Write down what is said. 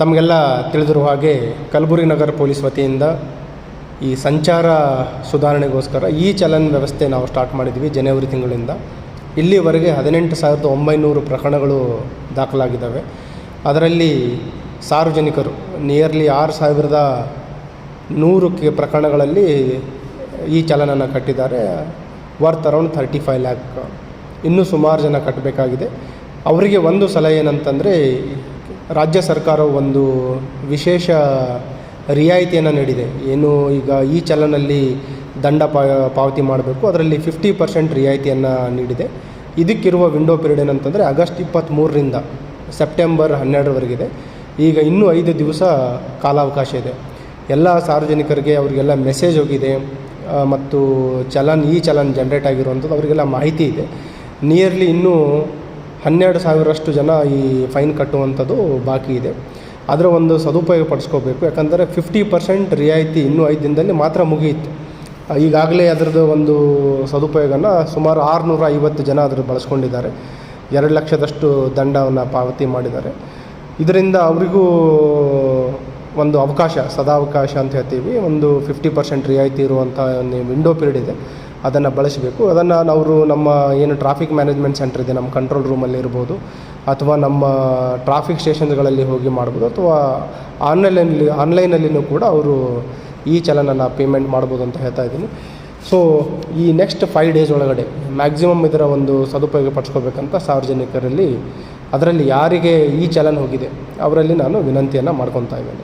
ತಮಗೆಲ್ಲ ತಿಳಿದಿರುವ ಹಾಗೆ ಕಲಬುರಗಿ ನಗರ ಪೊಲೀಸ್ ವತಿಯಿಂದ ಈ ಸಂಚಾರ ಸುಧಾರಣೆಗೋಸ್ಕರ ಈ ಚಲನ್ ವ್ಯವಸ್ಥೆ ನಾವು ಸ್ಟಾರ್ಟ್ ಮಾಡಿದ್ವಿ ಜನವರಿ ತಿಂಗಳಿಂದ. ಇಲ್ಲಿವರೆಗೆ ಹದಿನೆಂಟು ಸಾವಿರದ ಒಂಬೈನೂರು ಪ್ರಕರಣಗಳು ದಾಖಲಾಗಿದ್ದಾವೆ. ಅದರಲ್ಲಿ ಸಾರ್ವಜನಿಕರು ನಿಯರ್ಲಿ ಆರು ಸಾವಿರದ ನೂರು ಕೆ ಪ್ರಕರಣಗಳಲ್ಲಿ ಈ ಚಲನನ್ನು ಕಟ್ಟಿದ್ದಾರೆ. Worth around thirty five lakh. ಇನ್ನೂ ಸುಮಾರು ಜನ ಕಟ್ಟಬೇಕಾಗಿದೆ. ಅವರಿಗೆ ಒಂದು ಸಲಹೆ ಏನಂತಂದರೆ ರಾಜ್ಯ ಸರ್ಕಾರವು ಒಂದು ವಿಶೇಷ ರಿಯಾಯಿತಿಯನ್ನು ನೀಡಿದೆ. ಏನು ಈಗ ಈ ಚಲನಲ್ಲಿ ದಂಡ ಪಾವತಿ ಮಾಡಬೇಕು. ಅದರಲ್ಲಿ ಫಿಫ್ಟಿ ಪರ್ಸೆಂಟ್ ರಿಯಾಯಿತಿಯನ್ನು ನೀಡಿದೆ. ಇದಕ್ಕಿರುವ ವಿಂಡೋ ಪೀರಿಯಡ್ ಏನಂತಂದರೆ ಆಗಸ್ಟ್ ಇಪ್ಪತ್ತ್ಮೂರರಿಂದ ಸೆಪ್ಟೆಂಬರ್ ಹನ್ನೆರಡರವರೆಗಿದೆ. ಈಗ ಇನ್ನೂ ಐದು ದಿವಸ ಕಾಲಾವಕಾಶ ಇದೆ. ಎಲ್ಲ ಸಾರ್ವಜನಿಕರಿಗೆ ಅವರಿಗೆಲ್ಲ ಮೆಸೇಜ್ ಹೋಗಿದೆ. ಮತ್ತು ಚಲನ್ ಈ ಚಲನ್ ಜನ್ರೇಟ್ ಆಗಿರುವಂಥದ್ದು ಅವರಿಗೆಲ್ಲ ಮಾಹಿತಿ ಇದೆ. ನಿಯರ್ಲಿ ಇನ್ನೂ ಹನ್ನೆರಡು ಸಾವಿರಷ್ಟು ಜನ ಈ ಫೈನ್ ಕಟ್ಟುವಂಥದ್ದು ಬಾಕಿ ಇದೆ. ಅದರ ಒಂದು ಸದುಪಯೋಗ ಪಡಿಸ್ಕೋಬೇಕು. ಯಾಕಂದರೆ ಫಿಫ್ಟಿ ಪರ್ಸೆಂಟ್ ರಿಯಾಯಿತಿ ಇನ್ನೂ ಐದು ದಿನದಲ್ಲಿ ಮಾತ್ರ ಮುಗಿಯಿತು ಈಗಾಗಲೇ ಅದರದ್ದು ಒಂದು ಸದುಪಯೋಗನ ಸುಮಾರು ಆರುನೂರ ಐವತ್ತು ಜನ ಅದ್ರ ಬಳಸ್ಕೊಂಡಿದ್ದಾರೆ. ಎರಡು ಲಕ್ಷದಷ್ಟು ದಂಡವನ್ನು ಪಾವತಿ ಮಾಡಿದ್ದಾರೆ. ಇದರಿಂದ ಅವರಿಗೂ ಒಂದು ಅವಕಾಶ, ಸದಾವಕಾಶ ಅಂತ ಹೇಳ್ತೀವಿ. ಒಂದು ಫಿಫ್ಟಿ ಪರ್ಸೆಂಟ್ ರಿಯಾಯಿತಿ ಇರುವಂಥ ಒಂದು ವಿಂಡೋ ಪೀರಿಯಡ್ ಇದೆ. ಅದನ್ನು ಬಳಸಬೇಕು. ಅದನ್ನು ಅವರು ನಮ್ಮ ಏನು ಟ್ರಾಫಿಕ್ ಮ್ಯಾನೇಜ್ಮೆಂಟ್ ಸೆಂಟರ್ ಇದೆ ನಮ್ಮ ಕಂಟ್ರೋಲ್ ರೂಮಲ್ಲಿ ಇರ್ಬೋದು, ಅಥವಾ ನಮ್ಮ ಟ್ರಾಫಿಕ್ ಸ್ಟೇಷನ್ಗಳಲ್ಲಿ ಹೋಗಿ ಮಾಡ್ಬೋದು, ಅಥವಾ ಆನ್ಲೈನಲ್ಲಿ ಆನ್ಲೈನಲ್ಲಿಯೂ ಕೂಡ ಅವರು ಈ ಚಲನನ್ನು ಪೇಮೆಂಟ್ ಮಾಡ್ಬೋದು ಅಂತ ಹೇಳ್ತಾ ಇದ್ದೀನಿ. ಸೊ ಈ ನೆಕ್ಸ್ಟ್ ಫೈವ್ ಡೇಸ್ ಒಳಗಡೆ ಮ್ಯಾಕ್ಸಿಮಮ್ ಇದರ ಒಂದು ಸದುಪಯೋಗ ಪಡಿಸ್ಕೋಬೇಕಂತ ಸಾರ್ವಜನಿಕರಲ್ಲಿ ಅದರಲ್ಲಿ ಯಾರಿಗೆ ಈ ಚಲನ್ ಹೋಗಿದೆ, ಅವರಲ್ಲಿ ನಾನು ವಿನಂತಿಯನ್ನು ಮಾಡ್ಕೊತಾ ಇದ್ದೇನೆ.